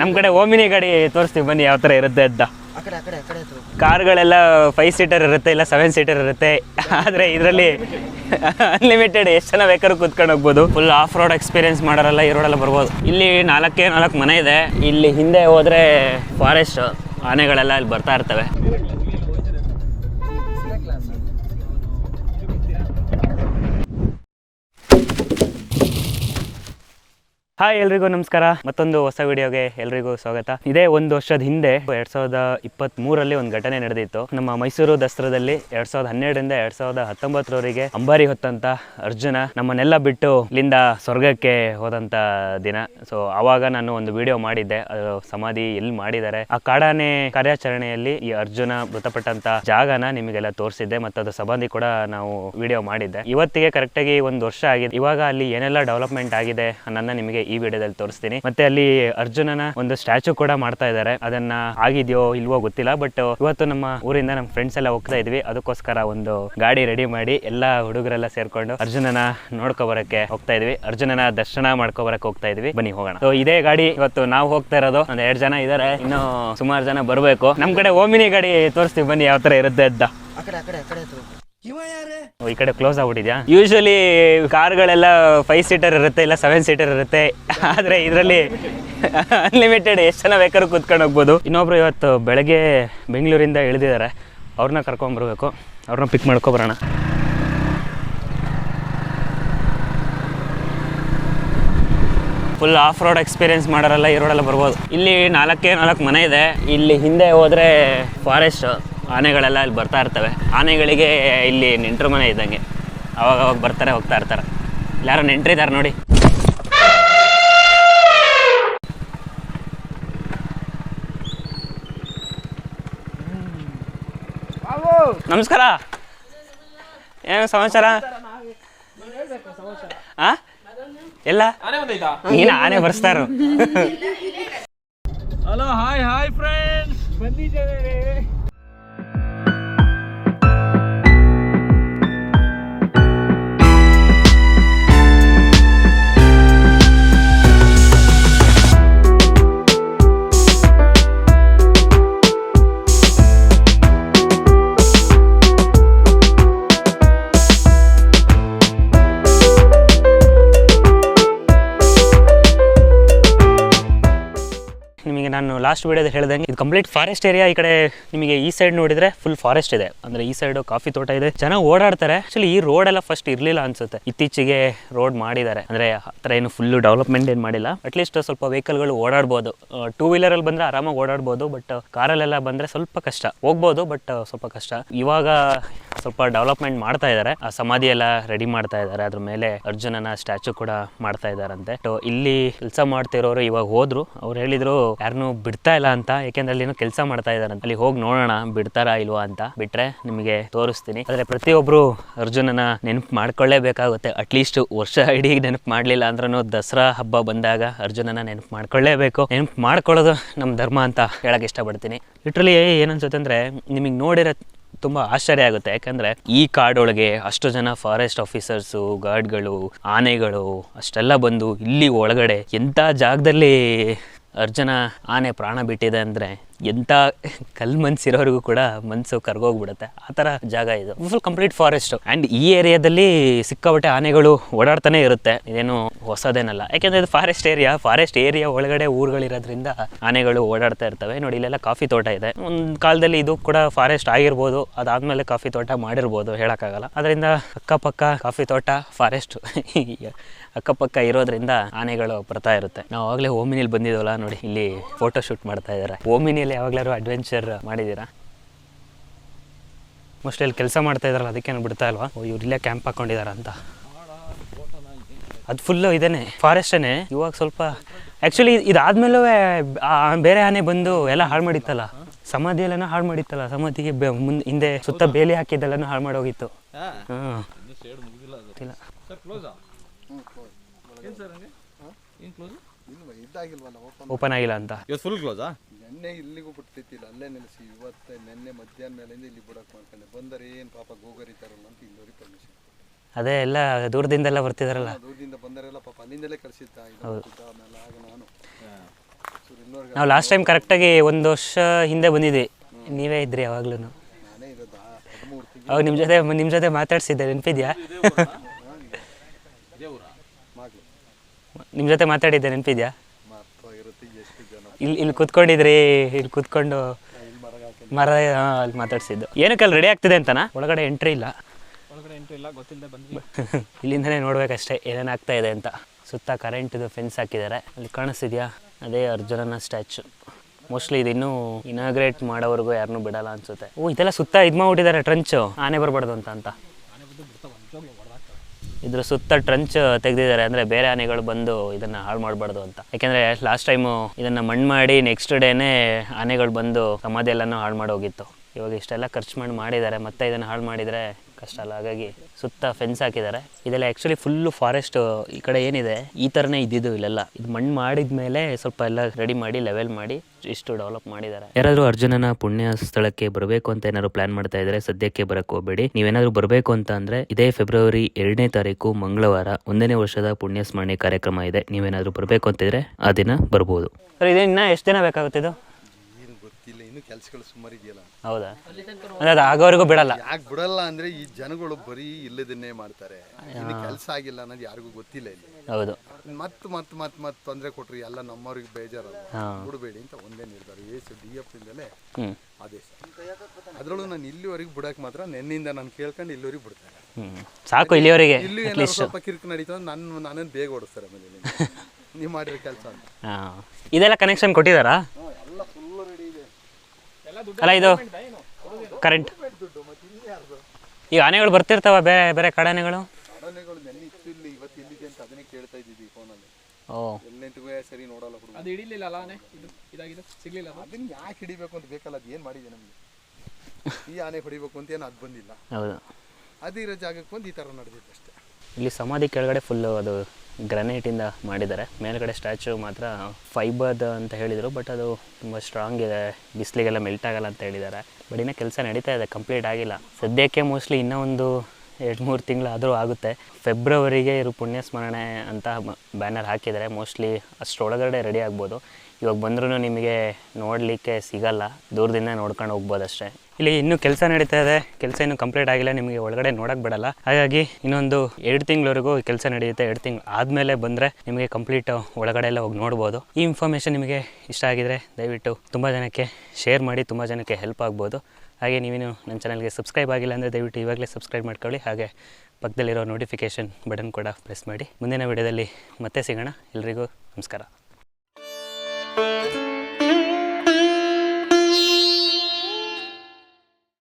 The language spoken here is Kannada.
ನಮ್ಮ ಕಡೆ ಓಮಿನಿ ಗಾಡಿ ತೋರಿಸ್ತೀವಿ ಬನ್ನಿ ಯಾವ ತರ ಇರುತ್ತೆ ಅಂತ. ಕಾರ್ಗಳೆಲ್ಲ ಫೈವ್ ಸೀಟರ್ ಇರುತ್ತೆ ಇಲ್ಲ ಸೆವೆನ್ ಸೀಟರ್ ಇರುತ್ತೆ. ಆದ್ರೆ ಇದರಲ್ಲಿ ಅನ್ಲಿಮಿಟೆಡ್ ಎಷ್ಟು ಜನ ಬೇಕಾದ್ರೂ ಕೂತ್ಕೊಂಡು ಹೋಗ್ಬೋದು. ಫುಲ್ ಆಫ್ ರೋಡ್ ಎಕ್ಸ್ಪೀರಿಯನ್ಸ್ ಮಾಡೋರೆಲ್ಲ ಈ ರೋಡೆಲ್ಲ ಬರ್ಬೋದು. ಇಲ್ಲಿ ನಾಲ್ಕೇ ನಾಲ್ಕು ಮನೆ ಇದೆ. ಇಲ್ಲಿ ಹಿಂದೆ ಹೋದ್ರೆ ಫಾರೆಸ್ಟ್ ಆನೆಗಳೆಲ್ಲ ಇಲ್ಲಿ ಬರ್ತಾ ಇರ್ತವೆ. ಹಾಯ್ ಎಲ್ರಿಗೂ ನಮಸ್ಕಾರ. ಮತ್ತೊಂದು ಹೊಸ ವಿಡಿಯೋಗೆ ಎಲ್ರಿಗೂ ಸ್ವಾಗತ. ಇದೇ ಒಂದು ವರ್ಷದ ಹಿಂದೆ ಎರಡ್ ಸಾವಿರದ ಇಪ್ಪತ್ತ್ ಮೂರಲ್ಲಿ ಒಂದು ಘಟನೆ ನಡೆದಿತ್ತು. ನಮ್ಮ ಮೈಸೂರು ದಸರಾದಲ್ಲಿ ಎರಡ್ ಸಾವಿರದ ಹನ್ನೆರಡರಿಂದ ಎರಡ್ ಸಾವಿರದ ಹತ್ತೊಂಬತ್ತರವರೆಗೆ ಅಂಬಾರಿ ಹೊತ್ತಂತ ಅರ್ಜುನ ನಮ್ಮನ್ನೆಲ್ಲ ಬಿಟ್ಟು ಇಲ್ಲಿಂದ ಸ್ವರ್ಗಕ್ಕೆ ಹೋದಂತ ದಿನ. ಸೊ ಆವಾಗ ನಾನು ಒಂದು ವಿಡಿಯೋ ಮಾಡಿದ್ದೆ. ಸಮಾಧಿ ಎಲ್ಲಿ ಮಾಡಿದ್ದಾರೆ. ಆ ಕಾಡಾನೆ ಕಾರ್ಯಾಚರಣೆಯಲ್ಲಿ ಈ ಅರ್ಜುನ ಮೃತಪಟ್ಟಂತ ಜಾಗನ ನಿಮಗೆಲ್ಲ ತೋರಿಸಿದ್ದೆ. ಮತ್ತು ಅದು ಸಮಾಧಿ ಕೂಡ ನಾವು ವಿಡಿಯೋ ಮಾಡಿದ್ದೆ. ಇವತ್ತಿಗೆ ಕರೆಕ್ಟಾಗಿ ಒಂದು ವರ್ಷ ಆಗಿದೆ. ಇವಾಗ ಅಲ್ಲಿ ಏನೆಲ್ಲ ಡೆವಲಪ್ಮೆಂಟ್ ಆಗಿದೆ ಅನ್ನೋದನ್ನ ನಿಮಗೆ ವಿಡಿಯೋದಲ್ಲಿ ತೋರಿಸ್ತೀನಿ. ಮತ್ತೆ ಅಲ್ಲಿ ಅರ್ಜುನನ ಒಂದು ಸ್ಟ್ಯಾಚು ಕೂಡ ಮಾಡ್ತಾ ಇದ್ದಾರೆ. ಅದನ್ನ ಆಗಿದೆಯೋ ಇಲ್ವೋ ಗೊತ್ತಿಲ್ಲ ಬಟ್ ಇವತ್ತು ನಮ್ಮ ಊರಿಂದ ನಮ್ಮ ಫ್ರೆಂಡ್ಸ್ ಎಲ್ಲ ಹೋಗ್ತಾ ಇದ್ವಿ. ಅದಕ್ಕೋಸ್ಕರ ಒಂದು ಗಾಡಿ ರೆಡಿ ಮಾಡಿ ಎಲ್ಲ ಹುಡುಗರೆಲ್ಲ ಸೇರ್ಕೊಂಡು ಅರ್ಜುನನ ನೋಡ್ಕೊ ಬರಕ್ಕೆ ಹೋಗ್ತಾ ಇದ್ವಿ. ಅರ್ಜುನನ ದರ್ಶನ ಮಾಡ್ಕೊ ಬರಕ್ಕೆ ಹೋಗ್ತಾ ಇದ್ವಿ. ಬನ್ನಿ, ಹೋಗೋಣ. ಸೊ ಇದೇ ಗಾಡಿ ಇವತ್ತು ನಾವು ಹೋಗ್ತಾ ಇರೋದು. ಒಂದ್ ಎರಡ್ ಜನ ಇದಾರೆ. ಇನ್ನು ಸುಮಾರು ಜನ ಬರಬೇಕು. ನಮ್ ಕಡೆ ಓಮಿನಿ ಗಾಡಿ ತೋರಿಸ್ತೀವಿ. ಬನ್ನಿ ಯಾವ ತರ ಇರುತ್ತೆ ಅಂತ. ಈ ಕಡೆ ಕ್ಲೋಸ್ ಆಗ್ಬಿಟ್ಟಿದ್ಯಾ? ಯೂಶಲಿ ಕಾರ್ಗಳೆಲ್ಲ ಫೈವ್ ಸೀಟರ್ ಇರುತ್ತೆ, ಇಲ್ಲ ಸೆವೆನ್ ಸೀಟರ್ ಇರುತ್ತೆ. ಆದರೆ ಇದರಲ್ಲಿ ಅನ್ಲಿಮಿಟೆಡ್ ಎಷ್ಟು ಜನ ಬೇಕಾದ್ರೂ ಕೂತ್ಕೊಂಡು ಹೋಗ್ಬೋದು. ಇನ್ನೊಬ್ರು ಇವತ್ತು ಬೆಳಗ್ಗೆ ಬೆಂಗಳೂರಿಂದ ಇಳಿದಿದ್ದಾರೆ. ಅವ್ರನ್ನ ಕರ್ಕೊಂಬರ್ಬೇಕು ಅವ್ರನ್ನ ಪಿಕ್ ಮಾಡ್ಕೊಬರೋಣ ಫುಲ್ ಆಫ್ ರೋಡ್ ಎಕ್ಸ್ಪೀರಿಯನ್ಸ್ ಮಾಡೋರಲ್ಲ ಈ ರೋಡೆಲ್ಲ ಬರ್ಬೋದು. ಇಲ್ಲಿ ನಾಲ್ಕೇ ನಾಲ್ಕು ಮನೆ ಇದೆ. ಇಲ್ಲಿ ಹಿಂದೆ ಹೋದರೆ ಫಾರೆಸ್ಟ್ ಆನೆಗಳೆಲ್ಲ ಇಲ್ಲಿ ಬರ್ತಾ ಇರ್ತವೆ. ಆನೆಗಳಿಗೆ ಇಲ್ಲಿ ನೆಂಟರು ಮನೆ ಇದ್ದಂಗೆ. ಅವಾಗ ಅವಾಗ ಬರ್ತಾರೆ ಹೋಗ್ತಾ ಇರ್ತಾರೆ. ಯಾರೋ ನೆಂಟ್ರಿದ್ದಾರೆ ನೋಡಿ. ನಮಸ್ಕಾರ. ಏನು ಸಮಾಚಾರ? ಆ? ಎಲ್ಲ? ನೀನು ಆನೆ ಬರ್ಸ್ತಾರು ಹಲೋ ಹಾಯ್ ಹಾಯ್ ಫ್ರೆಂಡ್ಸ್ ಬಂದಿದ್ದೇವೆ ಲಾಸ್ಟ್ ವಿಡಿಯೋದಲ್ಲಿ ಹೇಳ್ದಂಗೆ ಇದು ಕಂಪ್ಲೀಟ್ ಫಾರೆಸ್ಟ್ ಏರಿಯಾ ಈ ಕಡೆ ನಿಮಗೆ ಈ ಸೈಡ್ ನೋಡಿದ್ರೆ ಫುಲ್ ಫಾರೆಸ್ಟ್ ಇದೆ. ಅಂದ್ರೆ ಈ ಸೈಡ್ ಕಾಫಿ ತೋಟ ಇದೆ. ಜನ ಓಡಾಡ್ತಾರೆ. ಆಕ್ಚುಲಿ ಈ ರೋಡ್ ಎಲ್ಲ ಫಸ್ಟ್ ಇರಲಿಲ್ಲ ಅನ್ಸುತ್ತೆ. ಇತ್ತೀಚೆಗೆ ರೋಡ್ ಮಾಡಿದ್ದಾರೆ. ಅಂದ್ರೆ ಆತರ ಏನು ಫುಲ್ ಡೆವಲಪ್ಮೆಂಟ್ ಏನು ಮಾಡಿಲ್ಲ. ಅಟ್ಲೀಸ್ಟ್ ಸ್ವಲ್ಪ ವೆಹಿಕಲ್ಗಳು ಓಡಾಡ್ಬೋದು. ಟೂ ವೀಲರಲ್ಲಿ ಬಂದ್ರೆ ಆರಾಮಾಗಿ ಓಡಾಡ್ಬೋದು ಬಟ್ ಕಾರಲ್ಲೆಲ್ಲ ಬಂದ್ರೆ ಸ್ವಲ್ಪ ಕಷ್ಟ. ಹೋಗ್ಬೋದು ಬಟ್ ಸ್ವಲ್ಪ ಕಷ್ಟ. ಇವಾಗ ಸ್ವಲ್ಪ ಡೆವಲಪ್ಮೆಂಟ್ ಮಾಡ್ತಾ ಇದ್ದಾರೆ. ಆ ಸಮಾಧಿ ಎಲ್ಲ ರೆಡಿ ಮಾಡ್ತಾ ಇದ್ದಾರೆ. ಅದ್ರ ಮೇಲೆ ಅರ್ಜುನನ ಸ್ಟ್ಯಾಚು ಕೂಡ ಮಾಡ್ತಾ ಇದ್ದಾರಂತೆ. ಇಲ್ಲಿ ಕೆಲಸ ಮಾಡ್ತಿರೋರು ಇವಾಗ ಹೋದ್ರು. ಅವ್ರು ಹೇಳಿದ್ರು ಯಾರನ್ನೂ ಬಿಡ್ತಾ ಇಲ್ಲ ಅಂತ. ಯಾಕೆಂದ್ರೆ ಅಲ್ಲಿ ಏನೋ ಕೆಲಸ ಮಾಡ್ತಾ ಇದಾರೆ ಅಲ್ಲಿ ಹೋಗಿ ನೋಡೋಣ. ಬಿಡ್ತಾರಾ ಇಲ್ವಾ ಅಂತ ಬಿಟ್ರೆ ನಿಮಗೆ ತೋರಿಸ್ತೀನಿ. ಆದ್ರೆ ಪ್ರತಿಯೊಬ್ರು ಅರ್ಜುನನ ನೆನಪು ಮಾಡ್ಕೊಳ್ಳೇಬೇಕಾಗುತ್ತೆ. ಅಟ್ಲೀಸ್ಟ್ ವರ್ಷ ಇಡೀ ನೆನಪು ಮಾಡ್ಲಿಲ್ಲ ಅಂದ್ರೂ ದಸರಾ ಹಬ್ಬ ಬಂದಾಗ ಅರ್ಜುನನ ನೆನಪು ಮಾಡ್ಕೊಳ್ಳೇಬೇಕು. ನೆನಪು ಮಾಡ್ಕೊಳ್ಳೋದು ನಮ್ಮ ಧರ್ಮ ಅಂತ ಹೇಳಕ್ ಇಷ್ಟಪಡ್ತೀನಿ. ಲಿಟ್ರಲಿ ಏನನ್ಸುತ್ತೆ ಅಂದ್ರೆ, ನಿಮಗೆ ನೋಡಿರೋ ತುಂಬ ಆಶ್ಚರ್ಯ ಆಗುತ್ತೆ. ಯಾಕಂದರೆ ಈ ಕಾಡೊಳಗೆ ಅಷ್ಟು ಜನ ಫಾರೆಸ್ಟ್ ಆಫೀಸರ್ಸು ಗಾರ್ಡ್ಗಳು ಆನೆಗಳು ಅಷ್ಟೆಲ್ಲ ಬಂದು ಇಲ್ಲಿ ಒಳಗಡೆ ಎಂಥ ಜಾಗದಲ್ಲಿ ಅರ್ಜುನ ಆನೆ ಪ್ರಾಣ ಬಿಟ್ಟಿದೆ ಅಂದರೆ ಎಂಥ ಕಲ್ ಮನ್ಸಿರೋರಿಗೂ ಕೂಡ ಮನಸ್ಸು ಕರ್ಗೋಗ್ಬಿಡುತ್ತೆ. ಆ ಥರ ಜಾಗ ಇದು. ಫುಲ್ ಕಂಪ್ಲೀಟ್ ಫಾರೆಸ್ಟ್ ಆ್ಯಂಡ್ ಈ ಏರಿಯಾದಲ್ಲಿ ಸಿಕ್ಕಾಪಟ್ಟೆ ಆನೆಗಳು ಓಡಾಡ್ತಾನೆ ಇರುತ್ತೆ. ಇದೇನು ಹೊಸದೇನಲ್ಲ. ಯಾಕೆಂದರೆ ಇದು ಫಾರೆಸ್ಟ್ ಏರಿಯಾ ಫಾರೆಸ್ಟ್ ಏರಿಯಾ ಒಳಗಡೆ ಊರುಗಳಿರೋದ್ರಿಂದ ಆನೆಗಳು ಓಡಾಡ್ತಾ ಇರ್ತವೆ. ನೋಡಿ, ಇಲ್ಲೆಲ್ಲ ಕಾಫಿ ತೋಟ ಇದೆ. ಒಂದು ಕಾಲದಲ್ಲಿ ಇದು ಕೂಡ ಫಾರೆಸ್ಟ್ ಆಗಿರ್ಬೋದು. ಅದಾದಮೇಲೆ ಕಾಫಿ ತೋಟ ಮಾಡಿರ್ಬೋದು. ಹೇಳೋಕ್ಕಾಗಲ್ಲ. ಅದರಿಂದ ಅಕ್ಕಪಕ್ಕ ಕಾಫಿ ತೋಟ ಫಾರೆಸ್ಟ್ ಅಕ್ಕಪಕ್ಕ ಇರೋದ್ರಿಂದ ಆನೆಗಳು ಬರ್ತಾ ಇರುತ್ತೆ. ನಾವು ಆಗಲೇ ಓಮಿನಿಯಲ್ಲಿ ಬಂದಿದ್ವಲ್ಲ ನೋಡಿ ಇಲ್ಲಿ ಫೋಟೋ ಶೂಟ್ ಮಾಡ್ತಾ ಇದ್ದಾರೆ. ಓಮಿನಿಯಲ್ಲಿ ಯಾವಾಗ್ಲಾರು ಅಡ್ವೆಂಚರ್ ಮಾಡಿದ್ದೀರಾ? ಮೋಸ್ಟ್ ಇಲ್ಲಿ ಕೆಲಸ ಮಾಡ್ತಾ ಇದಾರಲ್ಲ ಅದಕ್ಕೇನು ಬಿಡ್ತಾ ಇಲ್ವಾ? ಇವ್ರು ಇಲ್ಲೇ ಕ್ಯಾಂಪ್ ಹಾಕೊಂಡಿದಾರ ಅಂತ. ಅದು ಫುಲ್ಲು ಇದೇನೆ. ಫಾರೆಸ್ಟೇನೆ ಇವಾಗ ಸ್ವಲ್ಪ ಆ್ಯಕ್ಚುಲಿ ಇದಾದ್ಮೇಲೂ ಬೇರೆ ಆನೆ ಬಂದು ಎಲ್ಲ ಹಾಳು ಮಾಡಿತ್ತಲ್ಲ. ಸಮಾಧಿ ಎಲ್ಲನೂ ಹಾಳು ಮಾಡಿತ್ತಲ್ಲ. ಸಮಾಧಿಗೆ ಮುಂದೆ ಹಿಂದೆ ಸುತ್ತ ಬೇಲಿ ಹಾಕಿದ್ದೆಲ್ಲನೂ ಹಾಳು ಮಾಡೋಗಿತ್ತು. ಹಾಂ. ಇನ್ನು ಇದಾಗಿಲ್ವಲ್ಲ ಓಪನ್ ಓಪನ್ ಆಗಿಲ್ಲ ಅಂತ. ಇವತ್ತು ಫುಲ್ ಕ್ಲೋಸಾ ನೆನ್ನೆ ಇಲ್ಲಿಗೂ ಬಿಡ್ತಿತ್ತಿಲ್ಲ ಅಲ್ಲೇ ನೆಲೆಸಿ ಇವತ್ತೆ ನೆನ್ನೆ ಮಧ್ಯಾಹ್ನ ಮೇಲಿಂದ ಇಲ್ಲಿ ಬಿಡಕ್ ಮಾಡ್ಕೊಂಡೆ. ಬಂದರೆ ಏನು ಪಾಪ ಗೋಗರಿತಾರಲ್ಲ ಅಂತ ಇಲ್ಲೋರಿ ಪರ್ಮಿಷನ್ ಅದೇ ಎಲ್ಲ ದೂರದಿಂದೆಲ್ಲ ಬರ್ತಿದಾರಲ್ಲ. ದೂರದಿಂದ ಬಂದರೆಲ್ಲ ಪಾಪ ಅಲ್ಲಿಂದಲೇ ಕಳಿಸಿದ್ದ ಆಮೇಲೆ ಆಗ ನಾನು. ನಾವು ಲಾಸ್ಟ್ ಟೈಮ್ ಕರೆಕ್ಟಾಗಿ ಒಂದು ವರ್ಷ ಹಿಂದೆ ಬಂದಿದ್ದೆ ನೀವೇ ಇದ್ರಿ ಯಾವಾಗ್ಲೂ ನಿಮ್ ಅವಾಗ ನಿಮ್ಮ ಜೊತೆ ನಿಮ್ಮ ಜೊತೆ ಮಾತಾಡ್ಸಿದ್ದೆ ನೆನಪಿದ್ಯಾ? ನಿಮ್ಮ ಜೊತೆ ಮಾತಾಡಿದ್ದೆ ನೆನಪಿದ್ಯಾ? ಇಲ್ಲಿ ಇಲ್ಲಿ ಕುತ್ಕೊಂಡಿದ್ರಿ ಇಲ್ಲಿ ಕುತ್ಕೊಂಡು ಮರ ಅಲ್ಲಿ ಮಾತಾಡ್ಸಿದ್ದು. ಏನಕ್ಕೆ ಅಲ್ಲಿ ರೆಡಿ ಆಗ್ತಿದೆ ಅಂತನಾ? ಒಳಗಡೆ ಎಂಟ್ರಿ ಇಲ್ಲ. ಒಳಗಡೆ ಎಂಟ್ರಿ ಇಲ್ಲ ಗೊತ್ತಿಲ್ಲದೆ ಬಂದ್ವಿ. ಇಲ್ಲಿಂದನೇ ನೋಡ್ಬೇಕಷ್ಟೇ ಏನೇನು ಆಗ್ತಾ ಇದೆ ಅಂತ. ಸುತ್ತ ಕರೆಂಟ್ದು ಫೆನ್ಸ್ ಹಾಕಿದ್ದಾರೆ. ಅಲ್ಲಿ ಕಾಣಿಸ್ತಿದ್ಯಾ? ಅದೇ ಅರ್ಜುನನ ಸ್ಟ್ಯಾಚು ಮೋಸ್ಟ್ಲಿ ಇದು ಇನ್ನೂ ಇನಾಗ್ರೇಟ್ ಮಾಡೋವರೆಗೂ ಯಾರನ್ನೂ ಬಿಡಲ್ಲ ಅನ್ಸುತ್ತೆ. ಓ ಇದೆಲ್ಲ ಸುತ್ತ ಇದು ಮಾಡ್ಬಿಟ್ಟಿದ್ದಾರೆ ಟ್ರಂಚು ಆನೆ ಬರಬಾರ್ದು ಅಂತ ಅಂತ. ಇದ್ರ ಸುತ್ತ ಟ್ರಂಚ್ ತೆಗೆದಿದ್ದಾರೆ ಅಂದರೆ ಬೇರೆ ಆನೆಗಳು ಬಂದು ಇದನ್ನು ಹಾಳು ಮಾಡಬಾರ್ದು ಅಂತ. ಯಾಕೆಂದರೆ ಲಾಸ್ಟ್ ಟೈಮು ಇದನ್ನು ಮಣ್ಣು ಮಾಡಿ ನೆಕ್ಸ್ಟ್ ಡೇನೇ ಆನೆಗಳು ಬಂದು ಸಮಾಧಿ ಎಲ್ಲನೂ ಹಾಳು ಮಾಡಿ ಹೋಗಿತ್ತು ಇವಾಗ ಇಷ್ಟೆಲ್ಲ ಖರ್ಚು ಮಾಡಿ ಮಾಡಿದ್ದಾರೆ, ಮತ್ತೆ ಇದನ್ನು ಹಾಳು ಮಾಡಿದರೆ ಕಷ್ಟ ಅಲ್ಲ ಹಾಗಾಗಿ ಸುತ್ತ ಫೆನ್ಸ್ ಹಾಕಿದ್ದಾರೆ. ಇದೆಲ್ಲ ಆ್ಯಕ್ಚುಲಿ ಫುಲ್ಲು ಫಾರೆಸ್ಟ್ ಈ ಕಡೆ ಏನಿದೆ ಈ ಥರನೇ ಇದ್ದಿದ್ದು ಇಲ್ಲೆಲ್ಲ. ಇದು ಮಣ್ಣು ಮಾಡಿದ ಮೇಲೆ ಸ್ವಲ್ಪ ಎಲ್ಲ ರೆಡಿ ಮಾಡಿ ಲೆವೆಲ್ ಮಾಡಿ ಇಷ್ಟು ಡೆವಲಪ್ ಮಾಡಿದ್ದಾರೆ. ಯಾರಾದರೂ ಅರ್ಜುನನ ಪುಣ್ಯ ಸ್ಥಳಕ್ಕೆ ಬರಬೇಕು ಅಂತ ಏನಾದ್ರು ಪ್ಲಾನ್ ಮಾಡ್ತಾ ಇದ್ರೆ ಸದ್ಯಕ್ಕೆ ಬರಕ್ ಹೋಗಬೇಡಿ. ನೀವೇನಾದ್ರೂ ಬರಬೇಕು ಅಂತ ಅಂದ್ರೆ ಇದೇ ಫೆಬ್ರವರಿ ಎರಡನೇ ತಾರೀಕು ಮಂಗಳವಾರ ಒಂದನೇ ವರ್ಷದ ಪುಣ್ಯ ಸ್ಮರಣೆ ಕಾರ್ಯಕ್ರಮ ಇದೆ. ನೀವೇನಾದ್ರೂ ಬರಬೇಕು ಅಂತಿದ್ರೆ ಆ ದಿನ ಬರ್ಬೋದು. ಸರ್ ಇದೇ ಇನ್ನ ಎಷ್ಟು ದಿನ ಬೇಕಾಗುತ್ತೆ ಇದು? ಗೊತ್ತಿಲ್ಲ ಇನ್ನು ಕೆಲಸಗಳು ಸುಮಾರು ಇದೆಯಲ್ಲ? ಹೌದಾ? ಅಂದ್ರೆ ಆಗೋವರೆಗೂ ಬಿಡಲ್ಲ. ಯಾಕೆ ಬಿಡಲ್ಲ ಅಂದ್ರೆ ಈ ಜನಗಳು ಬರೀ ಇಲ್ಲದನ್ನೇ ಮಾಡ್ತಾರೆ. ಇನ್ನು ಕೆಲಸ ಆಗಿಲ್ಲ ಅನ್ನೋದು ಯಾರಿಗೂ ಗೊತ್ತಿಲ್ಲ ಇಲ್ಲಿ. ಹೌದು. ಮತ್ತೆ ಮತ್ತೆ ಮತ್ತೆ ಮತ್ತೆ ತೊಂದರೆ ಕೊಟ್ರಿ ಎಲ್ಲ ನಮ್ಮವ್ರಿಗೆ ಬೇಜಾರಲ್ಲ. ಬಿಡಬೇಡಿ ಅಂತ ಒಂದೇ ನಿರ್ಧಾರ. ಎಸ್ ಡಿ ಎಫ್ ಇಂದಲೇ ಆದೇಶ. ಅದರಲ್ಲೂ ನಾನು ಇಲ್ಲಿವರೆಗೆ ಬಿಡಕ್ಕೆ ಮಾತ್ರ ನೆನ್ನಿಂದ ನಾನು ಕೇಳ್ಕೊಂಡು ಇಲ್ಲಿವರೆಗೆ ಬಿಡ್ತಾರೆ ಸಾಕು ಇಲ್ಲಿವರೆಗೆ ಇಲ್ಲಿ ಏನಾದ್ರು ಸ್ವಲ್ಪ ಕಿರಿಕು ನನ್ನ ಬೇಗ ಓಡಿಸ್ತಾರೆ ಆಮೇಲೆ. ನೀವು ಮಾಡಿರೋ ಕೆಲಸ ಅಂತ. ಇದೆಲ್ಲ ಕನೆಕ್ಷನ್ ಕೊಟ್ಟಿದ್ದಾರಾ ಎಲ್ಲ ಫುಲ್ ರೆಡಿ ಇದೆ ಅಲ್ಲ ಇದು ಕರೆಂಟ್ ಈಗ ಆನೆಗಳು ಬರ್ತಿರ್ತಾವ ಬೇರೆ ಬೇರೆ ಕಡಾನೆಗಳು? ಆನೆಗಳು ನೆನ್ನೆ ಇತ್ತು ಇಲ್ಲಿ ಇವತ್ತು ಎಲ್ಲಿದೆ ಅಂತ ಅದನ್ನೇ ಕೇಳ್ತಾ ಇದ್ದೀವಿ ಫೋನಲ್ಲಿ ಓ. ಎಲ್ಲೆಂಟಿಗೂ ಸರಿ ನೋಡಲ್ಲ ಹುಡುಗ. ಅದು ಹಿಡಿಲಿಲ್ಲ ಅಲ್ಲ ಆನೆ? ಇದು ಇದಾಗಿದೆ ಸಿಗ್ಲಿಲ್ಲ ಅದು? ಅದನ್ನ ಯಾಕೆ ಹಿಡಿಬೇಕು ಅಂತ ಬೇಕಲ್ಲ ಅದು ಏನು ಮಾಡಿದೆ ನಮಗೆ? ಈ ಆನೆ ಹೊಡಿಬೇಕು ಅಂತ ಏನು ಅದು ಬಂದಿಲ್ಲ. ಹೌದು. ಅದಿರೋ ಜಾಗಕ್ಕೆ ಬಂದು ಈ ಥರ ನಡೆದಿತ್ತು ಅಷ್ಟೇ. ಇಲ್ಲಿ ಸಮಾಧಿ ಕೆಳಗಡೆ ಫುಲ್ ಅದು ಗ್ರನೈಟಿಂದ ಮಾಡಿದ್ದಾರೆ. ಮೇಲ್ಗಡೆ ಸ್ಟ್ಯಾಚು ಮಾತ್ರ ಫೈಬರ್ದು ಅಂತ ಹೇಳಿದರು, ಬಟ್ ಅದು ತುಂಬ ಸ್ಟ್ರಾಂಗ್ ಇದೆ, ಬಿಸಿಲಿಗೆಲ್ಲ ಮೆಲ್ಟ್ ಆಗಲ್ಲ ಅಂತ ಹೇಳಿದ್ದಾರೆ. ಬಟ್ ಇನ್ನೂ ಕೆಲಸ ನಡೀತಾ ಇದೆ ಕಂಪ್ಲೀಟ್ ಆಗಿಲ್ಲ. ಸದ್ಯಕ್ಕೆ ಮೋಸ್ಟ್ಲಿ ಇನ್ನೂ ಒಂದು ಎರಡು ಮೂರು ತಿಂಗಳು ಆದರೂ ಆಗುತ್ತೆ ಫೆಬ್ರವರಿಗೆ ಇವರು ಪುಣ್ಯ ಸ್ಮರಣೆ ಅಂತ ಬ್ಯಾನರ್ ಹಾಕಿದ್ದಾರೆ. ಮೋಸ್ಟ್ಲಿ ಅಷ್ಟರೊಳಗಡೆ ರೆಡಿ ಆಗ್ಬೋದು. ಇವಾಗ ಬಂದ್ರೂ ನಿಮಗೆ ನೋಡಲಿಕ್ಕೆ ಸಿಗಲ್ಲ. ದೂರದಿಂದ ನೋಡ್ಕೊಂಡು ಹೋಗ್ಬೋದು ಅಷ್ಟೇ ಇಲ್ಲಿ ಇನ್ನೂ ಕೆಲಸ ನಡೀತಾ ಇದೆ. ಕೆಲಸ ಇನ್ನೂ ಕಂಪ್ಲೀಟ್ ಆಗಿಲ್ಲ, ನಿಮಗೆ ಒಳಗಡೆ ನೋಡಕ್ಕೆ ಬಿಡಲ್ಲ. ಹಾಗಾಗಿ ಇನ್ನೊಂದು ಎರಡು ತಿಂಗಳವರೆಗೂ ಕೆಲಸ ನಡೆಯುತ್ತೆ. ಎರಡು ತಿಂಗಳು ಆದಮೇಲೆ ಬಂದರೆ ನಿಮಗೆ ಕಂಪ್ಲೀಟ್ ಒಳಗಡೆ ಎಲ್ಲ ಹೋಗಿ ನೋಡ್ಬೋದು. ಈ ಇನ್ಫಾರ್ಮೇಷನ್ ನಿಮಗೆ ಇಷ್ಟ ಆಗಿದ್ರೆ ದಯವಿಟ್ಟು ತುಂಬ ಜನಕ್ಕೆ ಶೇರ್ ಮಾಡಿ, ತುಂಬ ಜನಕ್ಕೆ ಹೆಲ್ಪ್ ಆಗ್ಬೋದು. ಹಾಗೆ ನೀವೇನು ನನ್ನ ಚಾನಲ್ಗೆ ಸಬ್ಸ್ಕ್ರೈಬ್ ಆಗಿಲ್ಲ ಅಂದರೆ ದಯವಿಟ್ಟು ಇವಾಗಲೇ ಸಬ್ಸ್ಕ್ರೈಬ್ ಮಾಡ್ಕೊಳ್ಳಿ. ಹಾಗೆ ಪಕ್ಕದಲ್ಲಿರೋ ನೋಟಿಫಿಕೇಷನ್ ಬಟನ್ ಕೂಡ ಪ್ರೆಸ್ ಮಾಡಿ. ಮುಂದಿನ ವಿಡಿಯೋದಲ್ಲಿ ಮತ್ತೆ ಸಿಗೋಣ. ಎಲ್ರಿಗೂ ನಮಸ್ಕಾರ.